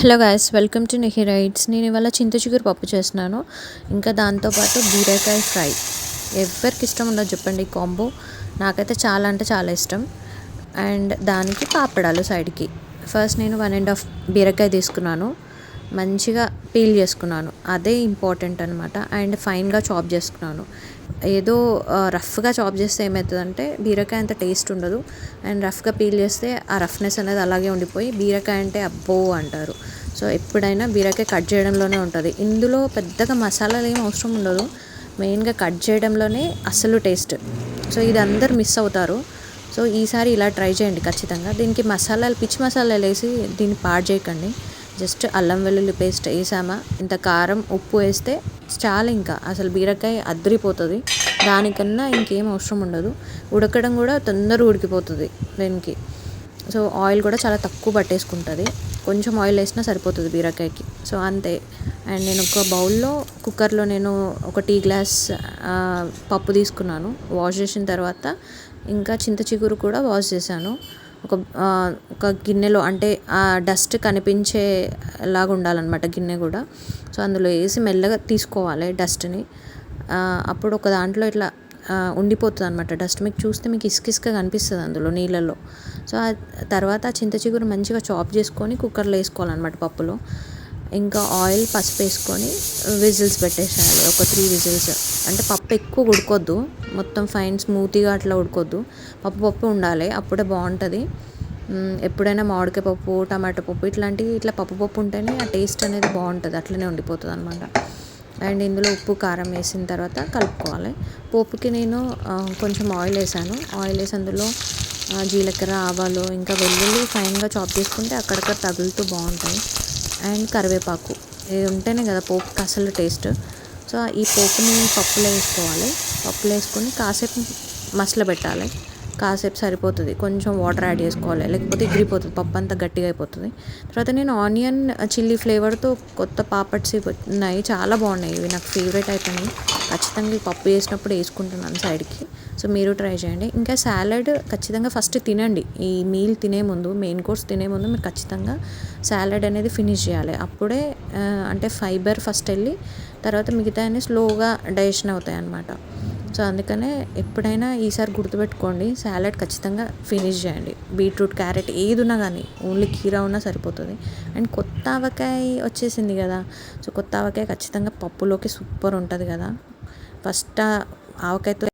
Hello guys welcome to Nihi writes నేను ఇవాళ చింత చిగురు పప్పు చేస్తున్నాను. ఇంకా దాంతోపాటు బీరకాయ ఫ్రై. ఎవరికి ఇష్టం ఉండదు చెప్పండి ఈ కాంబో. నాకైతే చాలా అంటే చాలా ఇష్టం. అండ్ దానికి పాపడాలు సైడ్కి ఫస్ట్ నేను వన్ అండ్ హాఫ్ బీరకాయ తీసుకున్నాను. మంచిగా పీల్ చేసుకున్నాను. అదే ఇంపార్టెంట్ అనమాట అండ్ ఫైన్గా చాప్ చేసుకున్నాను. ఏదో రఫ్గా చాప్ చేస్తే ఏమవుతుందంటే బీరకాయ అంత టేస్ట్ ఉండదు. అండ్ రఫ్గా పీల్ చేస్తే ఆ రఫ్నెస్ అనేది అలాగే ఉండిపోయి బీరకాయ అంటే అబ్బో అంటారు. సో ఎప్పుడైనా బీరకాయ కట్ చేయడంలోనే ఉంటుంది. ఇందులో పెద్దగా మసాలాలు ఏం అవసరం ఉండదు. మెయిన్గా కట్ చేయడంలోనే అసలు టేస్ట్. సో ఇది అందరు మిస్ అవుతారు. సో ఈసారి ఇలా ట్రై చేయండి ఖచ్చితంగా. దీనికి మసాలాలు పిచ్చి మసాలాలు వేసి దీన్ని పాడు చేయకండి. జస్ట్ అల్లం వెల్లుల్లి పేస్ట్ వేసామా? ఇంత కారం ఉప్పు వేస్తే చాలా ఇంకా. అసలు బీరకాయ అద్దరిపోతుంది. దానికన్నా ఇంకేం అవసరం ఉండదు. ఉడకడం కూడా తొందరగా ఉడికిపోతుంది దీనికి. సో ఆయిల్ కూడా చాలా తక్కువ పట్టేసుకుంటుంది. కొంచెం ఆయిల్ వేసినా సరిపోతుంది బీరకాయకి. సో అంతే. అండ్ నేను ఒక బౌల్లో కుక్కర్లో నేను ఒక టీ గ్లాస్ పప్పు తీసుకున్నాను. వాష్ చేసిన తర్వాత ఇంకా చింత చిగురు కూడా వాష్ చేశాను. ఒక ఒక గిన్నెలో అంటే ఆ డస్ట్ కనిపించేలాగా ఉండాలన్నమాట గిన్నె కూడా. సో అందులో వేసి మెల్లగా తీసుకోవాలి డస్ట్ని. అప్పుడు ఒక దాంట్లో ఇట్లా ఉండిపోతుంది అనమాట డస్ట్. మీకు చూస్తే మీకు ఇసుక కనిపిస్తుంది అందులో నీళ్ళలో సో ఆ తర్వాత చింత చిగురు మంచిగా చాప్ చేసుకొని కుక్కర్లో వేసుకోవాలన్నమాట పప్పులో. ఇంకా ఆయిల్ పసుపు వేసుకొని విజిల్స్ పెట్టేసేయాలి. ఒక త్రీ విజిల్స్. అంటే పప్పు ఎక్కువ ఉడకొద్దు. మొత్తం ఫైన్ స్మూత్గా అట్లా ఉడకొద్దు. పప్పు పప్పు ఉండాలి. అప్పుడే బాగుంటుంది. ఎప్పుడైనా మామిడికాయ పప్పు టమాటో పప్పు ఇట్లాంటివి ఇట్లా పప్పు పప్పు ఉంటేనే ఆ టేస్ట్ అనేది బాగుంటుంది. అట్లనే ఉండిపోతుంది అనమాట అండ్ ఇందులో ఉప్పు కారం వేసిన తర్వాత కలుపుకోవాలి. పోపుకి నేను కొంచెం ఆయిల్ వేసాను. ఆయిల్ వేసి అందులో జీలకర్ర ఆవాలు ఇంకా వెల్లుల్లి ఫైన్గా చాప్ చేసుకుంటే అక్కడక్కడ తగులుతూ బాగుంటాయి. అండ్ కరివేపాకు. ఇది ఉంటేనే కదా పోపుకి అసలు టేస్ట్. సో ఈ పోపుని పప్పులో వేసుకోవాలి. పప్పులో వేసుకొని కాసేపు మసలు పెట్టాలి కాసేపు సరిపోతుంది. కొంచెం వాటర్ యాడ్ చేసుకోవాలి. లేకపోతే ఇగిరిపోతుంది పప్పు అంతా గట్టిగా అయిపోతుంది. తర్వాత నేను ఆనియన్ చిల్లీ ఫ్లేవర్తో కొత్త పాపడ్స్ ఉన్నాయి. చాలా బాగున్నాయి. ఇవి నాకు ఫేవరెట్ అయిపోయినాయి. ఖచ్చితంగా పప్పు వేసినప్పుడు వేసుకుంటున్నాను సైడ్కి. సో మీరు ట్రై చేయండి. ఇంకా సాలడ్ ఖచ్చితంగా ఫస్ట్ తినండి. ఈ మీల్ తినే ముందు మెయిన్ కోర్స్ తినే ముందు మీరు ఖచ్చితంగా సాలడ్ అనేది ఫినిష్ చేయాలి. అప్పుడే అంటే ఫైబర్ ఫస్ట్ వెళ్ళి తర్వాత మిగతా అన్నీ స్లోగా డైజెషన్ అవుతాయి అన్నమాట సో అందుకనే ఎప్పుడైనా ఈసారి గుర్తుపెట్టుకోండి సాలడ్ ఖచ్చితంగా ఫినిష్ చేయండి. బీట్రూట్ క్యారెట్ ఏది ఉన్నా కానీ ఓన్లీ కీరా ఉన్నా సరిపోతుంది. అండ్ కొత్త ఆవకాయ వచ్చేసింది కదా సో కొత్త ఆవకాయ ఖచ్చితంగా పప్పులోకి సూపర్ ఉంటుంది కదా. ఫస్ట్ ఆవకాయతో